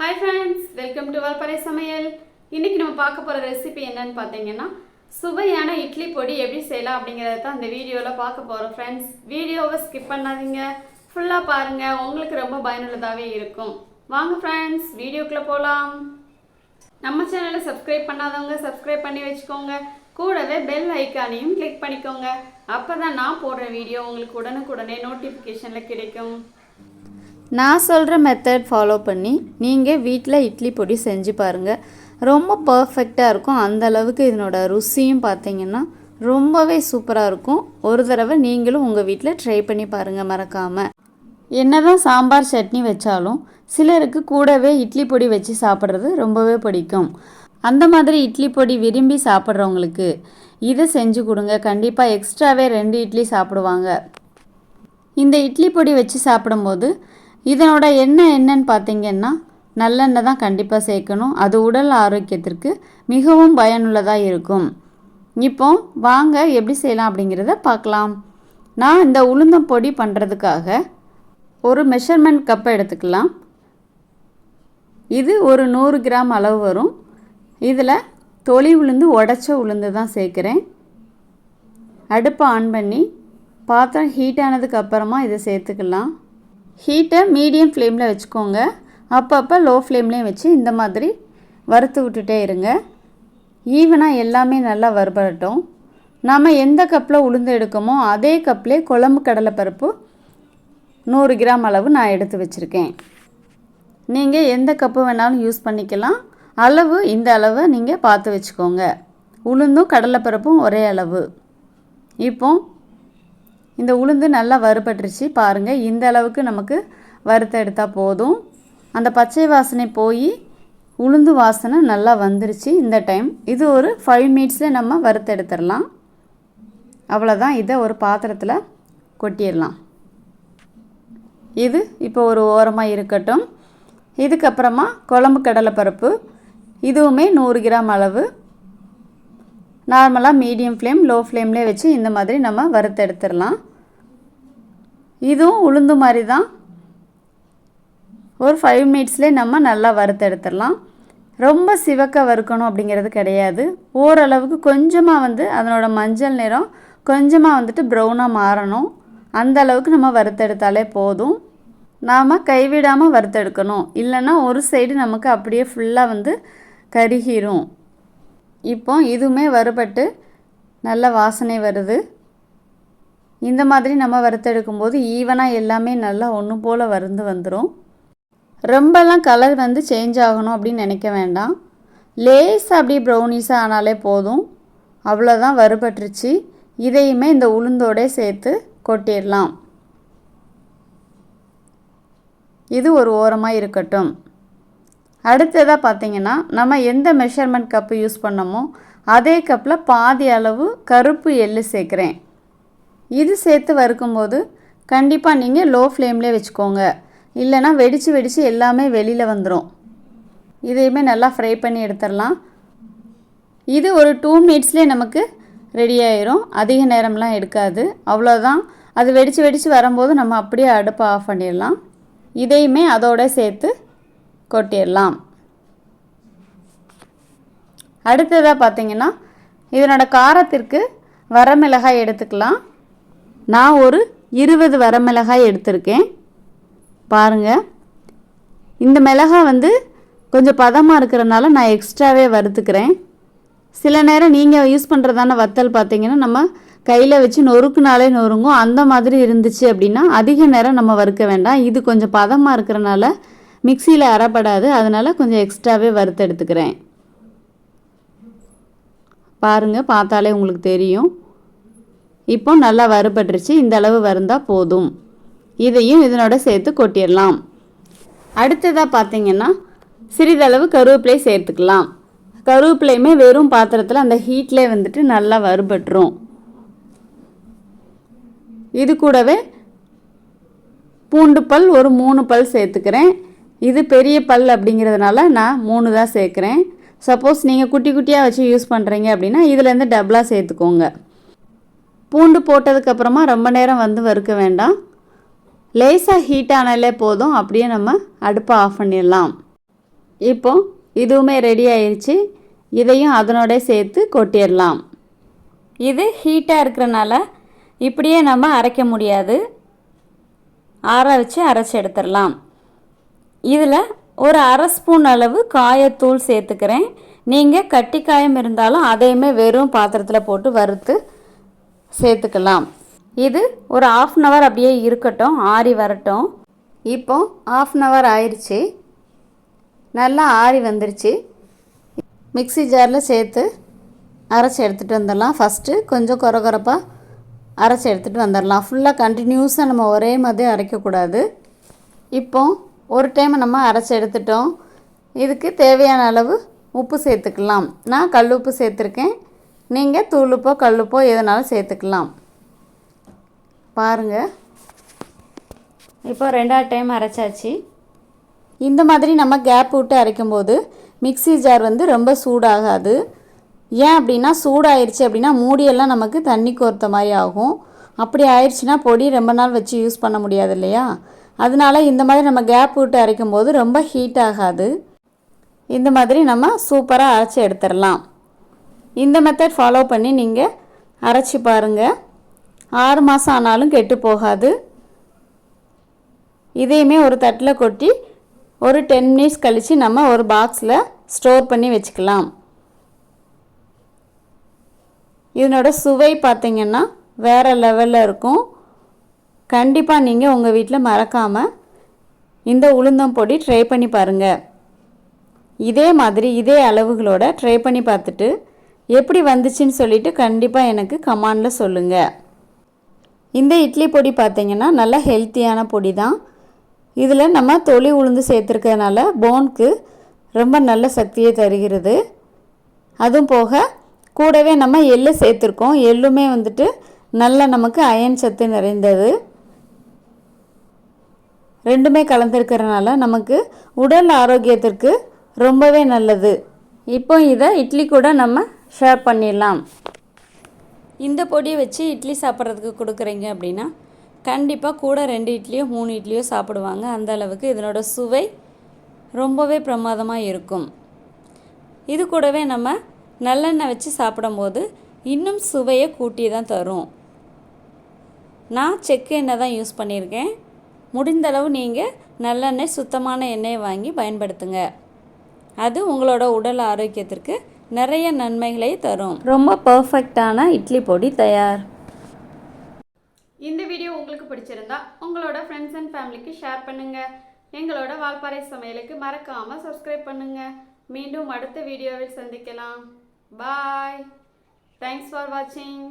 Hi friends welcome to Valparai சமையல் இன்றைக்கி நம்ம பார்க்க போகிற ரெசிபி என்னன்னு பார்த்தீங்கன்னா சுவையான இட்லி பொடி எப்படி செய்யலாம் அப்படிங்கிறத தான் இந்த வீடியோவில் பார்க்க போகிறோம் ஃப்ரெண்ட்ஸ் வீடியோவை ஸ்கிப் பண்ணாதீங்க. ஃபுல்லாக பாருங்கள் உங்களுக்கு ரொம்ப பயனுள்ளதாகவே இருக்கும். வாங்க ஃப்ரெண்ட்ஸ் வீடியோக்குள்ளே போகலாம் நம்ம சேனலை சப்ஸ்கிரைப் பண்ணாதவங்க சப்ஸ்கிரைப் பண்ணி வச்சுக்கோங்க. கூடவே பெல் ஐக்கானையும் கிளிக் பண்ணிக்கோங்க. அப்போ தான் நான் போடுற வீடியோ உங்களுக்கு உடனுக்குடனே நோட்டிஃபிகேஷனில் கிடைக்கும். நான் சொல்கிற மெத்தட் ஃபாலோ பண்ணி நீங்கள் வீட்டில் இட்லி பொடி செஞ்சு பாருங்கள் ரொம்ப பர்ஃபெக்டாக இருக்கும். அந்த அளவுக்கு இதனோட ருசியும் பார்த்தீங்கன்னா ரொம்பவே சூப்பராக இருக்கும். ஒரு தடவை நீங்களும் உங்கள் வீட்டில் ட்ரை பண்ணி பாருங்கள் மறக்காமல் என்னதான் சாம்பார் சட்னி வச்சாலும் சிலருக்கு கூடவே இட்லி பொடி வச்சு சாப்பிட்றது ரொம்பவே பிடிக்கும். அந்த மாதிரி இட்லி பொடி விரும்பி சாப்பிட்றவங்களுக்கு இதை செஞ்சு கொடுங்க. கண்டிப்பாக எக்ஸ்ட்ராவே ரெண்டு இட்லி சாப்பிடுவாங்க. இந்த இட்லி பொடி வச்சு சாப்பிடும்போது இதனோட எண்ணெய் என்னன்னு பார்த்தீங்கன்னா நல்லெண்ணெய் தான் கண்டிப்பாக சேர்க்கணும். அது உடல் ஆரோக்கியத்திற்கு மிகவும் பயனுள்ளதாக இருக்கும். இப்போ வாங்க எப்படி செய்யலாம் அப்படிங்கிறத பார்க்கலாம். நான் இந்த உளுந்தம் பொடி பண்ணுறதுக்காக ஒரு மெஷர்மெண்ட் கப்பை எடுத்துக்கலாம். இது ஒரு நூறு கிராம் அளவு வரும். இதில் தொளி உளுந்து உடச்ச உளுந்து தான் சேர்க்குறேன். அடுப்பை ஆன் பண்ணி பாத்திரம் ஹீட் ஆனதுக்கு அப்புறமா இதை சேர்த்துக்கலாம். ஹீட்டை மீடியம் ஃப்ளேமில் வச்சுக்கோங்க. அப்பப்போ லோ ஃப்ளேம்லேயும் வச்சு இந்த மாதிரி வறுத்து விட்டுட்டே இருங்க. ஈவனாக எல்லாமே நல்லா வறுபடட்டும். நாம் எந்த கப்பில் உளுந்து எடுக்கமோ அதே கப்லேயே குழம்பு கடலைப்பருப்பு நூறு கிராம் அளவு நான் எடுத்து வச்சுருக்கேன். நீங்கள் எந்த கப்பு வேணாலும் யூஸ் பண்ணிக்கலாம். அளவு இந்த அளவை நீங்கள் பார்த்து வச்சுக்கோங்க. உளுந்தும் கடலைப்பருப்பும் ஒரே அளவு. இப்போ இந்த உளுந்து நல்லா வறுபட்டுருச்சு பாருங்கள் இந்த அளவுக்கு நமக்கு வறுத்த எடுத்தால் போதும். அந்த பச்சை வாசனை போய் உளுந்து வாசனை நல்லா வந்துருச்சு இந்த டைம். இது ஒரு ஃபைவ் மினிட்ஸில் நம்ம வறுத்து எடுத்துடலாம். அவ்வளோதான் இதை ஒரு பாத்திரத்தில் கொட்டிடலாம். இது இப்போ ஒரு ஓரமாக இருக்கட்டும். இதுக்கப்புறமா குழம்பு கடலைப்பருப்பு. இதுவுமே நூறு கிராம் அளவு. நார்மலாக மீடியம் ஃப்ளேம் லோ ஃப்ளேம்லேயே வச்சு இந்த மாதிரி நம்ம வறுத்து எடுத்துடலாம். இதுவும் உளுந்து மாதிரி தான் ஒரு ஃபைவ் மினிட்ஸ்லேயே நம்ம நல்லா வறுத்து எடுத்துடலாம். ரொம்ப சிவக்க வறுக்கணும் அப்படிங்கிறது கிடையாது. ஓரளவுக்கு கொஞ்சமாக வந்து அதனோட மஞ்சள் நிறம் கொஞ்சமாக வந்துட்டு ப்ரௌனாக மாறணும். அந்த அளவுக்கு நம்ம வறுத்தெடுத்தாலே போதும். நாம் கைவிடாமல் வறுத்தெடுக்கணும் இல்லைன்னா ஒரு சைடு நமக்கு அப்படியே ஃபுல்லாக வந்து கருகிரும். இப்போ இதுவுமே வறுபட்டு நல்ல வாசனை வருது. இந்த மாதிரி நம்ம வறுத்தெடுக்கும் போது ஈவனாக எல்லாமே நல்லா ஒன்று போல் வருந்து வந்துடும் ரொம்பலாம் கலர் வந்து சேஞ்ச் ஆகணும் அப்படின்னு நினைக்க வேண்டாம். லேஸ் அப்படியே ப்ரௌனிஸாக ஆனாலே போதும். அவ்வளோதான் வறுபட்டுருச்சு. இதையுமே இந்த உளுந்தோடே சேர்த்து கொட்டிடலாம். இது ஒரு ஓரமாக இருக்கட்டும். அடுத்ததாக பார்த்தீங்கன்னா நம்ம எந்த மெஷர்மெண்ட் கப்பு யூஸ் பண்ணமோ அதே கப்பில் பாதி அளவு கருப்பு எள்ளு சேர்க்குறேன். இது சேர்த்து வறுக்கும்போது கண்டிப்பாக நீங்கள் லோ ஃப்ளேம்லேயே வச்சுக்கோங்க. இல்லைனா வெடித்து வெடித்து எல்லாமே வெளியில் வந்துடும் இதையுமே நல்லா ஃப்ரை பண்ணி எடுத்துடலாம். இது ஒரு டூ மினிட்ஸ்லேயே நமக்கு ரெடி ஆயிரும். அதிக நேரம்லாம் எடுக்காது. அவ்வளோதான் அது வெடித்து வெடித்து வரும்போது நம்ம அப்படியே அடுப்பை ஆஃப் பண்ணிடலாம். இதையுமே அதோட சேர்த்து கொட்டிடலாம். அடுத்ததாக பார்த்தீங்கன்னா இதனோட காரத்திற்கு வரமிளகாய் எடுத்துக்கலாம். நான் ஒரு இருபது வரமிளகாய் எடுத்திருக்கேன். பாருங்கள் இந்த மிளகாய் வந்து கொஞ்சம் பதமாக இருக்கிறனால நான் எக்ஸ்ட்ராவே வறுத்துக்கிறேன். சில நேரம் நீங்கள் யூஸ் பண்ணுறதான வத்தல் பார்த்தீங்கன்னா நம்ம கையில் வச்சு நொறுக்குனாலே நொறுங்கும். அந்த மாதிரி இருந்துச்சு அப்படின்னா அதிக நேரம் நம்ம வறுக்க வேண்டாம். இது கொஞ்சம் பதமாக இருக்கிறனால மிக்சியில் அறப்படாது அதனால் கொஞ்சம் எக்ஸ்ட்ராவே வறுத்து எடுத்துக்கிறேன். பாருங்கள் பார்த்தாலே உங்களுக்கு தெரியும். இப்போ நல்லா வறுபட்டுருச்சு இந்த அளவு வருந்தால் போதும். இதையும் இதனோட சேர்த்து கொட்டிடலாம். அடுத்ததாக பார்த்தீங்கன்னா சிறிதளவு கருவேப்பிலை சேர்த்துக்கலாம். கருவேப்பிலையுமே வெறும் பாத்திரத்தில் அந்த ஹீட்லே வந்துட்டு நல்லா வறுபட்டுரும். இது கூடவே பூண்டு பல் ஒரு மூணு பல் சேர்த்துக்கிறேன். இது பெரிய பல் அப்படிங்கிறதுனால நான் மூணு தான் சேர்க்குறேன். சப்போஸ் நீங்கள் குட்டி குட்டியாக வச்சு யூஸ் பண்ணுறீங்க அப்படின்னா இதுலேருந்து டபுளாக சேர்த்துக்கோங்க. பூண்டு போட்டதுக்கப்புறமா ரொம்ப நேரம் வந்து வறுக்க வேண்டாம். லேசாக ஹீட் ஆனாலே போதும். அப்படியே நம்ம அடுப்பை ஆஃப் பண்ணிடலாம். இப்போ இதுவுமே ரெடி ஆயிடுச்சு இதையும் அதனோட சேர்த்து கொட்டிடலாம். இது ஹீட்டாக இருக்கிறனால இப்படியே நம்ம அரைக்க முடியாது. ஆற வச்சு அரைச்சி எடுத்துடலாம். இதில் ஒரு அரை ஸ்பூன் அளவு காயத்தூள் சேர்த்துக்கிறேன். நீங்கள் கட்டி காயம் இருந்தாலும் அதையுமே வெறும் பாத்திரத்தில் போட்டு வறுத்து சேர்த்துக்கலாம். இது ஒரு ஆஃப் அன் ஹவர் அப்படியே இருக்கட்டும் ஆறி வரட்டும். இப்போ ஆஃப் அன் ஹவர் ஆயிடுச்சு நல்லா ஆறி வந்துருச்சு. மிக்ஸி ஜாரில் சேர்த்து அரைச்சி எடுத்துகிட்டு வந்துடலாம். ஃபஸ்ட்டு கொஞ்சம் குறை குறைப்பாக அரைச்சி எடுத்துகிட்டு வந்துடலாம். ஃபுல்லாக கண்டினியூஸாக நம்ம ஒரே மாதிரி அரைக்கக்கூடாது. இப்போ ஒரு டைம் நம்ம அரைச்சி எடுத்துட்டோம். இதுக்கு தேவையான அளவு உப்பு சேர்த்துக்கலாம். நான் கல் உப்பு சேர்த்துருக்கேன். நீங்கள் தூளுப்போ கல்லுப்போ எதனாலும் சேர்த்துக்கலாம். பாருங்கள் இப்போ ரெண்டாவது டைம் அரைச்சாச்சு. இந்த மாதிரி நம்ம கேப் விட்டு அரைக்கும்போது மிக்ஸி ஜார் வந்து ரொம்ப சூடாகாது. ஏன் அப்படின்னா சூடாயிருச்சு அப்படின்னா மூடியெல்லாம் நமக்கு தண்ணி கோர்த்த மாதிரி ஆகும். அப்படி ஆயிடுச்சுன்னா பொடி ரொம்ப நாள் வச்சு யூஸ் பண்ண முடியாது இல்லையா? அதனால இந்த மாதிரி நம்ம கேப் விட்டு அரைக்கும் போது ரொம்ப ஹீட் ஆகாது. இந்த மாதிரி நம்ம சூப்பராக அரைச்சி எடுத்துடலாம். இந்த மெத்தட் ஃபாலோ பண்ணி நீங்கள் அரைச்சி பாருங்கள் ஆறு மாதம் ஆனாலும் கெட்டு போகாது. இதையுமே ஒரு தட்டில் கொட்டி ஒரு டென் மினிட்ஸ் கழித்து நம்ம ஒரு பாக்ஸில் ஸ்டோர் பண்ணி வச்சுக்கலாம். இதனோட சுவை பார்த்திங்கன்னா வேறு லெவலில் இருக்கும். கண்டிப்பாக நீங்கள் உங்கள் வீட்டில் மறக்காமல் இந்த உளுந்தம் பொடி ட்ரை பண்ணி பாருங்கள் இதே மாதிரி இதே அளவுகளோட ட்ரை பண்ணி பார்த்துட்டு எப்படி வந்துச்சுன்னு சொல்லிட்டு கண்டிப்பாக எனக்கு கமாண்டில் சொல்லுங்கள் இந்த இட்லி பொடி பார்த்திங்கன்னா நல்லா ஹெல்த்தியான பொடி தான் இதில் நம்ம தொளி உளுந்து சேர்த்துருக்கறனால போனுக்கு ரொம்ப நல்ல சக்தியை தருகிறது. அதுவும் போக கூடவே நம்ம எள்ளு சேர்த்துருக்கோம். எள்ளுமே வந்துட்டு நல்ல நமக்கு அயன் சத்து நிறைந்தது. ரெண்டுமே கலந்துருக்கிறனால நமக்கு உடல் ஆரோக்கியத்திற்கு ரொம்பவே நல்லது. இப்போ இதை இட்லி கூட நம்ம ஷேர் பண்ணிடலாம். இந்த பொடியை வச்சு இட்லி சாப்பிட்றதுக்கு கொடுக்குறீங்க அப்படின்னா கண்டிப்பாக கூட ரெண்டு இட்லியோ மூணு இட்லியோ சாப்பிடுவாங்க. அந்த அளவுக்கு இதனோட சுவை ரொம்பவே பிரமாதமாக இருக்கும். இது கூடவே நம்ம நல்லெண்ணெய் வச்சு சாப்பிடும்போது இன்னும் சுவையை கூட்டி தான் தரும். நான் செக்கு எண்ணெய் தான் யூஸ் பண்ணியிருக்கேன். முடிந்தளவு நீங்கள் நல்லெண்ணெய் சுத்தமான எண்ணெயை வாங்கி பயன்படுத்துங்க. அது உங்களோட உடல் ஆரோக்கியத்திற்கு நிறைய நன்மைகளை தரும். ரொம்ப பர்ஃபெக்டான இட்லி பொடி தயார். இந்த வீடியோ உங்களுக்கு பிடிச்சிருந்தா உங்களோட ஃப்ரெண்ட்ஸ் அண்ட் ஃபேமிலிக்கு ஷேர் பண்ணுங்க. எங்களோட வால்பாறை சமையலுக்கு மறக்காம சப்ஸ்கிரைப் பண்ணுங்க. மீண்டும் அடுத்த வீடியோவில் சந்திக்கலாம். பாய் தேங்க்ஸ் ஃபார் வாட்சிங்